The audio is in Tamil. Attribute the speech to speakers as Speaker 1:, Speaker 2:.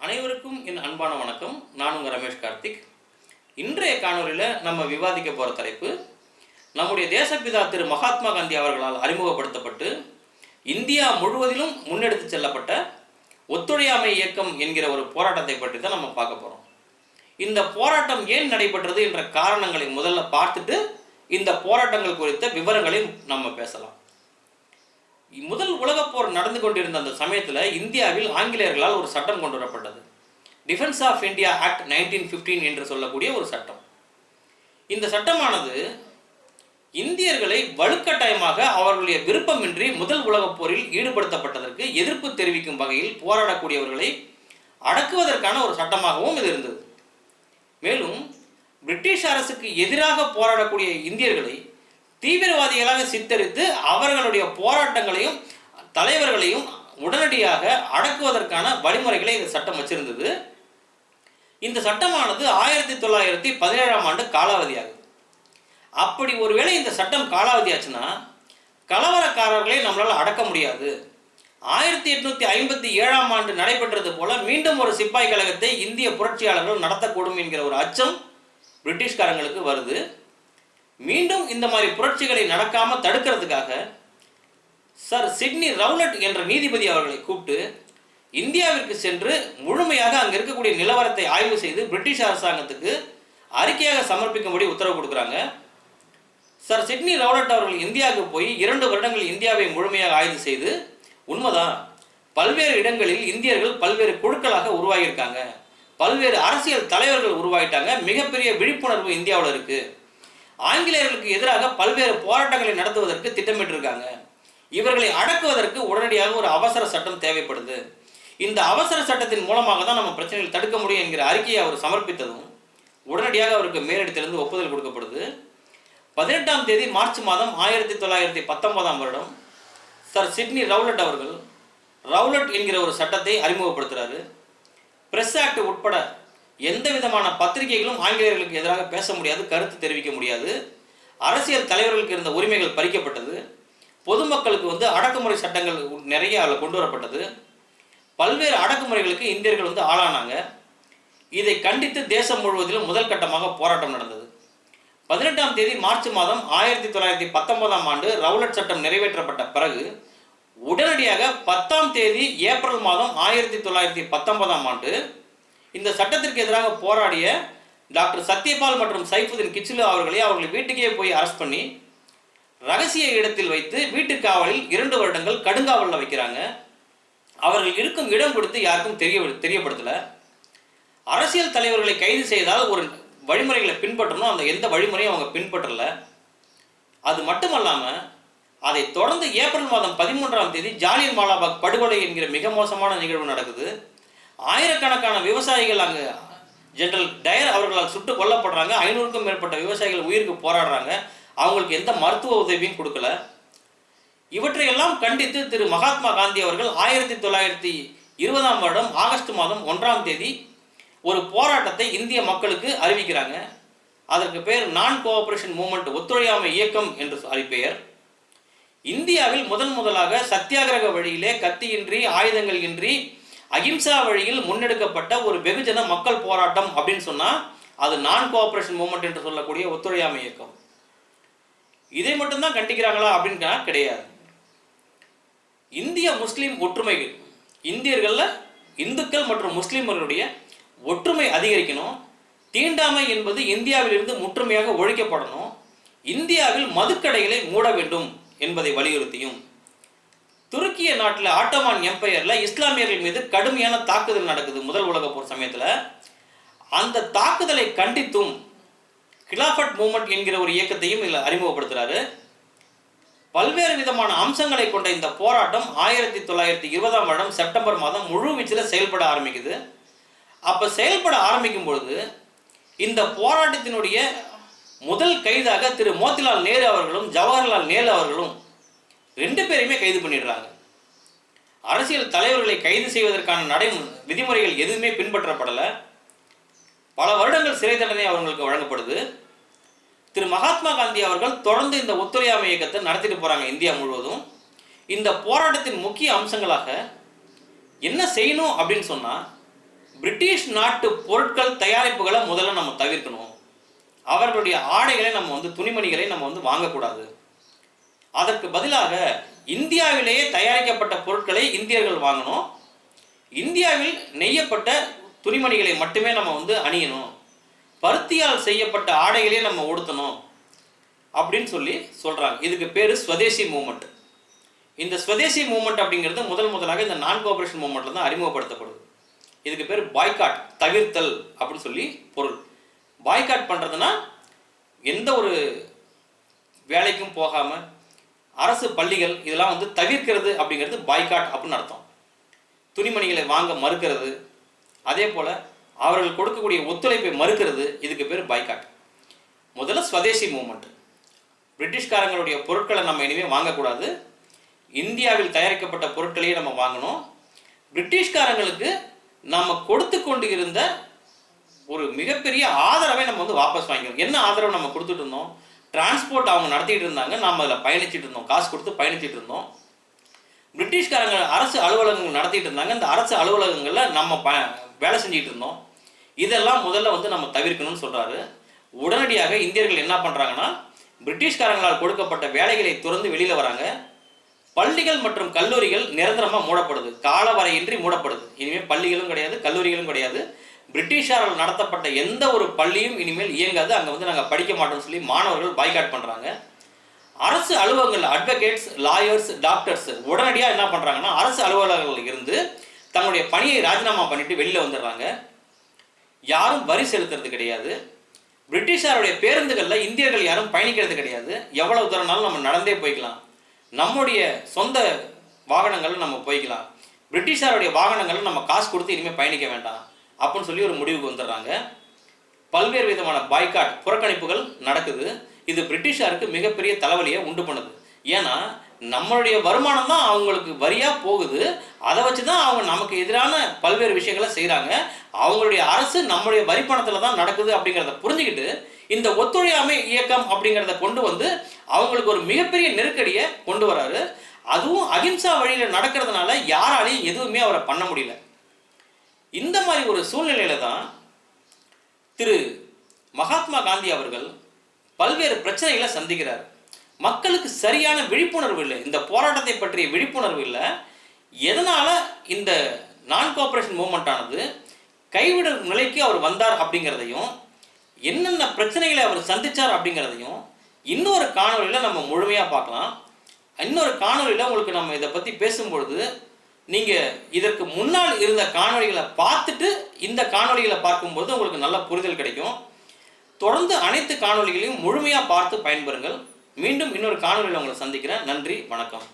Speaker 1: அனைவருக்கும் என் அன்பான வணக்கம். நான் உங்கள் ரமேஷ் கார்த்திக். இன்றைய காணொலியில் நம்ம விவாதிக்க போகிற தலைப்பு நம்முடைய தேசப்பிதா திரு மகாத்மா காந்தி அவர்களால் அறிமுகப்படுத்தப்பட்டு இந்தியா முழுவதிலும் முன்னெடுத்து செல்லப்பட்ட ஒத்துழையாமை இயக்கம் என்கிற ஒரு போராட்டத்தை பற்றி தான் நம்ம பார்க்க போகிறோம் இந்த போராட்டம் ஏன் நடைபெற்றது என்ற காரணங்களை முதல்ல பார்த்துட்டு இந்த போராட்டங்கள் குறித்த விவரங்களை நம்ம பேசலாம். முதல் உலகப் போர் நடந்து கொண்டிருந்த அந்த சமயத்தில் இந்தியாவில் ஆங்கிலேயர்களால் ஒரு சட்டம் கொண்டு வரப்பட்டது. Defence of India act nineteen fifteen என்று சொல்லக்கூடிய ஒரு சட்டம். இந்த சட்டமானது இந்தியர்களை வலுக்கட்டாயமாக அவர்களுடைய விருப்பமின்றி முதல் உலகப் போரில் ஈடுபடுத்தப்பட்டதற்கு எதிர்ப்பு தெரிவிக்கும் வகையில் போராடக்கூடியவர்களை அடக்குவதற்கான ஒரு சட்டமாகவும் இது இருந்தது. மேலும் பிரிட்டிஷ் அரசுக்கு எதிராக போராடக்கூடிய இந்தியர்களை தீவிரவாதிகளாக சித்தரித்து அவர்களுடைய போராட்டங்களையும் தலைவர்களையும் உடனடியாக அடக்குவதற்கான வழிமுறைகளை இந்த சட்டம் வச்சிருந்தது. இந்த சட்டமானது ஆயிரத்தி தொள்ளாயிரத்தி பதினேழாம் ஆண்டு காலாவதியாகுது. அப்படி ஒருவேளை இந்த சட்டம் காலாவதியாச்சுன்னா கலவரக்காரர்களை நம்மளால் அடக்க முடியாது. ஆயிரத்தி எட்நூத்தி ஐம்பத்தி ஏழாம் ஆண்டு நடைபெற்றது போல மீண்டும் ஒரு சிப்பாய் கழகத்தை இந்திய புரட்சியாளர்கள் நடத்தக்கூடும் என்கிற ஒரு அச்சம் பிரிட்டிஷ்காரங்களுக்கு வருது. மீண்டும் இந்த மாதிரி புரட்சிகளை நடக்காம தடுக்கிறதுக்காக சர் சிட்னி ரவுலட் என்ற நீதிபதி அவர்களை கூப்பிட்டு இந்தியாவிற்கு சென்று முழுமையாக அங்கே இருக்கக்கூடிய நிலவரத்தை ஆய்வு செய்து பிரிட்டிஷ் அரசாங்கத்துக்கு அறிக்கையாக சமர்ப்பிக்கும்படி உத்தரவு கொடுக்குறாங்க. சார் சிட்னி ரவுலட் அவர்கள் இந்தியாவுக்கு போய் இரண்டு வருடங்கள் இந்தியாவை முழுமையாக ஆய்வு செய்து உண்மைதான் பல்வேறு இடங்களில் இந்தியர்கள் பல்வேறு குழுக்களாக உருவாகியிருக்காங்க. பல்வேறு அரசியல் தலைவர்கள் உருவாகிட்டாங்க. மிகப்பெரிய விழிப்புணர்வு இந்தியாவில் இருக்குது ஆங்கிலேயர்களுக்கு எதிராக பல்வேறு போராட்டங்களை நடத்துவதற்கு திட்டமிட்டிருக்காங்க. இவர்களை அடக்குவதற்கு உடனடியாக ஒரு அவசர சட்டம் தேவைப்படுது. இந்த அவசர சட்டத்தின் மூலமாக தான் நம்ம பிரச்சனைகளை தடுக்க முடியும் என்கிற அறிக்கையை அவர் சமர்ப்பித்ததும் உடனடியாக அவருக்கு மேலிடத்திலிருந்து ஒப்புதல் கொடுக்கப்படுது. பதினெட்டாம் தேதி மார்ச் மாதம் ஆயிரத்தி தொள்ளாயிரத்தி பத்தொன்பதாம் வருடம். சர் சிட்னி ரவுலட் அவர்கள் ரவுலட் என்கிற ஒரு சட்டத்தை அறிமுகப்படுத்துகிறாரு பிரஸ் ஆக்ட் உட்பட எந்த விதமான பத்திரிகைகளும் ஆங்கிலேயர்களுக்கு எதிராக பேச முடியாது கருத்து தெரிவிக்க முடியாது. அரசியல் தலைவர்களுக்கு இருந்த உரிமைகள் பறிக்கப்பட்டது. பொதுமக்களுக்கு வந்து அடக்குமுறை சட்டங்கள் நிறைய அதில் கொண்டு வரப்பட்டது. பல்வேறு அடக்குமுறைகளுக்கு இந்தியர்கள் வந்து ஆளானாங்க. இதை கண்டித்து தேசம் முழுவதிலும் முதல் கட்டமாக போராட்டம் நடந்தது. பதினெட்டாம் தேதி மார்ச் மாதம் ஆயிரத்தி தொள்ளாயிரத்தி பத்தொன்பதாம் ஆண்டு ரவுலட் சட்டம் நிறைவேற்றப்பட்ட பிறகு உடனடியாக பத்தாம் தேதி ஏப்ரல் மாதம் ஆயிரத்தி தொள்ளாயிரத்தி பத்தொன்பதாம் ஆண்டு இந்த சட்டத்திற்கு எதிராக போராடிய டாக்டர் சத்யபால் மற்றும் சைஃபுதீன் கிச்சிலு அவர்களை அவர்கள் வீட்டுக்கே போய் அரெஸ்ட் பண்ணி ரகசிய இடத்தில் வைத்து வீட்டு காவலில் இரண்டு வருடங்கள் கடுங்காவலில் வைக்கிறாங்க. அவர்கள் இருக்கும் இடம் கொடுத்து யாருக்கும் தெரிய தெரியப்படுத்தல. அரசியல் தலைவர்களை கைது செய்தால் ஒரு வழிமுறைகளை பின்பற்றணும். அந்த எந்த வழிமுறையும் அவங்க பின்பற்றல. அது மட்டுமல்லாமல் அதை தொடர்ந்து ஏப்ரல் மாதம் பதிமூன்றாம் தேதி ஜாலியன் மாலாபாக் படுகொலை என்கிற மிக மோசமான நிகழ்வு நடக்குது. ஆயிரக்கணக்கான விவசாயிகள் அங்கே ஜெனரல் டயர் அவர்களால் சுட்டு கொல்லப்படுறாங்க. ஐநூறுக்கும் மேற்பட்ட விவசாயிகள் உயிருக்கு போராடுறாங்க. அவங்களுக்கு எந்த மருத்துவ உதவியும் கொடுக்கல. இவற்றையெல்லாம் கண்டித்து திரு மகாத்மா காந்தி அவர்கள் ஆயிரத்தி தொள்ளாயிரத்தி இருபதாம் வருடம் ஆகஸ்ட் மாதம் ஒன்றாம் தேதி ஒரு போராட்டத்தை இந்திய மக்களுக்கு அறிவிக்கிறாங்க. அதற்கு பெயர் நான் கோஆபரேஷன் மூமெண்ட் ஒத்துழையாமை இயக்கம் என்று அறிப்பெயர் இந்தியாவில் முதன் முதலாக சத்தியாகிரக வழியிலே கத்தியின்றி ஆயுதங்கள் இன்றி அகிம்சா வழியில் முன்னெடுக்கப்பட்ட ஒரு வெகுஜன மக்கள் போராட்டம் அப்படின்னு சொன்னால் அது நான் கோஆபரேஷன் மூமெண்ட் என்று சொல்லக்கூடிய ஒத்துழையாமை இயக்கம். இதை மட்டும்தான் கண்டிக்கிறாங்களா அப்படின்னு கிடையாது. இந்திய முஸ்லீம் ஒற்றுமைகள் இந்தியர்களில் இந்துக்கள் மற்றும் முஸ்லீம்களுடைய ஒற்றுமை அதிகரிக்கணும் தீண்டாமை என்பது இந்தியாவிலிருந்து முற்றுமையாக ஒழிக்கப்படணும் இந்தியாவில் மதுக்கடைகளை மூட வேண்டும் என்பதை வலியுறுத்தியும். துருக்கிய நாட்டில் ஆட்டோமான் எம்பையரில் இஸ்லாமியர்கள் மீது கடுமையான தாக்குதல் நடக்குது முதல் உலக போர் சமயத்தில். அந்த தாக்குதலை கண்டித்தும் கிலாஃபட் மூமெண்ட் என்கிற ஒரு இயக்கத்தையும் இதில் அறிமுகப்படுத்துகிறாரு பல்வேறு விதமான அம்சங்களை கொண்ட இந்த போராட்டம் ஆயிரத்தி தொள்ளாயிரத்தி இருபதாம் வருடம் செப்டம்பர் மாதம் முழு வீச்சில் செயல்பட ஆரம்பிக்குது. அப்போ செயல்பட ஆரம்பிக்கும் பொழுது இந்த போராட்டத்தினுடைய முதல் கைதாக திரு மோத்திலால் நேரு அவர்களும் ஜவஹர்லால் நேரு அவர்களும் ரெண்டு பேரையுமே கைது பண்ணிடுறாங்க. அரசியல் தலைவர்களை கைது செய்வதற்கான நடை விதிமுறைகள் எதுவுமே பின்பற்றப்படலை. பல வருடங்கள் சிறை தண்டனை அவர்களுக்கு வழங்கப்படுது. திரு மகாத்மா காந்தி அவர்கள் தொடர்ந்து இந்த ஒத்துழையாமை இயக்கத்தை நடத்திட்டு போகிறாங்க இந்தியா முழுவதும். இந்த போராட்டத்தின் முக்கிய அம்சங்களாக என்ன செய்யணும் அப்படின்னு சொன்னால் பிரிட்டிஷ் நாட்டு பொருட்கள் தயாரிப்புகளை முதல்ல நம்ம தவிர்க்கணும். அவர்களுடைய ஆடைகளை நம்ம வந்து துணிமணிகளை நம்ம வந்து வாங்கக்கூடாது. அதற்கு பதிலாக இந்தியாவிலேயே தயாரிக்கப்பட்ட பொருட்களை இந்தியர்கள் வாங்கணும். இந்தியாவில் நெய்யப்பட்ட துணிமணிகளை மட்டுமே நம்ம வந்து அணியணும். பருத்தியால் செய்யப்பட்ட ஆடைகளே நம்ம உடுத்தணும் அப்படின்னு சொல்லி சொல்கிறாங்க இதுக்கு பேர் ஸ்வதேசி மூமெண்ட் இந்த ஸ்வதேசி மூமெண்ட் அப்படிங்கிறது முதல் முதலாக இந்த நான் கோஆபரேஷன் மூமெண்ட்ல தான் அறிமுகப்படுத்தப்படுது. இதுக்கு பேர் பாய்காட் தவிர்த்தல் அப்படின்னு சொல்லி பொருள். பாய்காட் பண்ணுறதுனா எந்த ஒரு வேலைக்கும் போகாமல் அரசு பள்ளிகள் இதெல்லாம் வந்து தவிர்க்கிறது அப்படிங்கிறது பாய்காட் அப்படின்னு அர்த்தம். துணிமணிகளை வாங்க மறுக்கிறது. அதே போல் அவர்கள் கொடுக்கக்கூடிய ஒத்துழைப்பை மறுக்கிறது. இதுக்கு பேர் பாய்காட் முதல்ல ஸ்வதேசி மூமெண்ட் பிரிட்டிஷ்காரங்களுடைய பொருட்களை நம்ம இனிமேல் வாங்கக்கூடாது. இந்தியாவில் தயாரிக்கப்பட்ட பொருட்களையே நம்ம வாங்கணும். பிரிட்டிஷ்காரங்களுக்கு நம்ம கொடுத்து கொண்டு இருந்த ஒரு மிகப்பெரிய ஆதரவை நம்ம வந்து வாபஸ் வாங்கிக்கணும். என்ன ஆதரவு நம்ம கொடுத்துட்டு இருந்தோம்? டிரான்ஸ்போர்ட் அவங்க நடத்திட்டு இருந்தாங்க. நாம் அதில் பயணிச்சிட்டு இருந்தோம். காசு கொடுத்து பயணிச்சுட்டு இருந்தோம். பிரிட்டிஷ்காரங்க அரசு அலுவலகங்கள் நடத்திட்டு இருந்தாங்க. இந்த அரசு அலுவலகங்களில் நம்ம ப வேலை செஞ்சுட்டு இருந்தோம். இதெல்லாம் முதல்ல வந்து நம்ம தவிர்க்கணும்னு சொல்கிறாரு உடனடியாக இந்தியர்கள் என்ன பண்ணுறாங்கன்னா பிரிட்டிஷ்காரங்களால் கொடுக்கப்பட்ட வேலைகளை துறந்து வெளியில் வராங்க. பள்ளிகள் மற்றும் கல்லூரிகள் நிரந்தரமாக மூடப்படுது. காலவரையின்றி மூடப்படுது. இனிமேல் பள்ளிகளும் கிடையாது கல்லூரிகளும் கிடையாது. பிரிட்டிஷாரால் நடத்தப்பட்ட எந்த ஒரு பள்ளியும் இனிமேல் இயங்காது. அங்கே வந்து நாங்கள் படிக்க மாட்டோம்னு சொல்லி மாணவர்கள் பாய்காட் பண்ணுறாங்க அரசு அலுவலகங்கள் அட்வொகேட்ஸ் லாயர்ஸ் டாக்டர்ஸ் உடனடியாக என்ன பண்ணுறாங்கன்னா அரசு அலுவலகங்கள் இருந்து தங்களுடைய பணியை ராஜினாமா பண்ணிட்டு வெளியில் வந்துடுறாங்க. யாரும் வரி செலுத்துறது கிடையாது. பிரிட்டிஷாருடைய பேருந்துகளில் இந்தியர்கள் யாரும் பயணிக்கிறது கிடையாது. எவ்வளவு தூரம்னாலும் நம்ம நடந்தே போய்க்கலாம். நம்முடைய சொந்த வாகனங்களில் நம்ம போய்க்கலாம். பிரிட்டிஷாருடைய வாகனங்களில் நம்ம காசு கொடுத்து இனிமேல் பயணிக்க வேண்டாம். அப்படின்னு சொல்லி ஒரு முடிவுக்கு வந்துடுறாங்க. பல்வேறு விதமான பாய்காட் புறக்கணிப்புகள் நடக்குது. இது பிரிட்டிஷாருக்கு மிகப்பெரிய தலைவலியை உண்டு பண்ணுது. ஏன்னா நம்மளுடைய வருமானம் தான் அவங்களுக்கு வரியாக போகுது. அதை வச்சு தான் அவங்க நமக்கு எதிரான பல்வேறு விஷயங்களை செய்கிறாங்க அவங்களுடைய அரசு நம்மளுடைய வரி பணத்தில் தான் நடக்குது அப்படிங்கிறத புரிஞ்சுக்கிட்டு இந்த ஒத்துழையாமை இயக்கம் அப்படிங்கிறத கொண்டு வந்து அவங்களுக்கு ஒரு மிகப்பெரிய நெருக்கடியை கொண்டு வராரு. அதுவும் அகிம்சா வழியில் நடக்கிறதுனால யாராலையும் எதுவுமே அவரை பண்ண முடியல. இந்த மாதிரி ஒரு சூழ்நிலையில தான் திரு மகாத்மா காந்தி அவர்கள் பல்வேறு பிரச்சனைகளை சந்திக்கிறார். மக்களுக்கு சரியான விழிப்புணர்வு இல்லை. இந்த போராட்டத்தை பற்றிய விழிப்புணர்வு இல்லை. எதனால இந்த நான் கோஆபரேஷன் மூமெண்ட் ஆனது கைவிடும் நிலைக்கு அவர் வந்தார் அப்படிங்கிறதையும் என்னென்ன பிரச்சனைகளை அவர் சந்திச்சார் அப்படிங்கிறதையும் இன்னொரு காணொளியில் நம்ம முழுமையாக பார்க்கலாம். இன்னொரு காணொளியில் உங்களுக்கு நம்ம இதை பற்றி பேசும்பொழுது நீங்கள் இதற்கு முன்னால் இருந்த காணொளிகளை பார்த்துட்டு இந்த காணொளிகளை பார்க்கும்போது உங்களுக்கு நல்ல புரிதல் கிடைக்கும். தொடர்ந்து அனைத்து காணொளிகளையும் முழுமையாக பார்த்து பயன்பெறுங்கள். மீண்டும் இன்னொரு காணொளியில் உங்களை சந்திக்கிறேன். நன்றி வணக்கம்.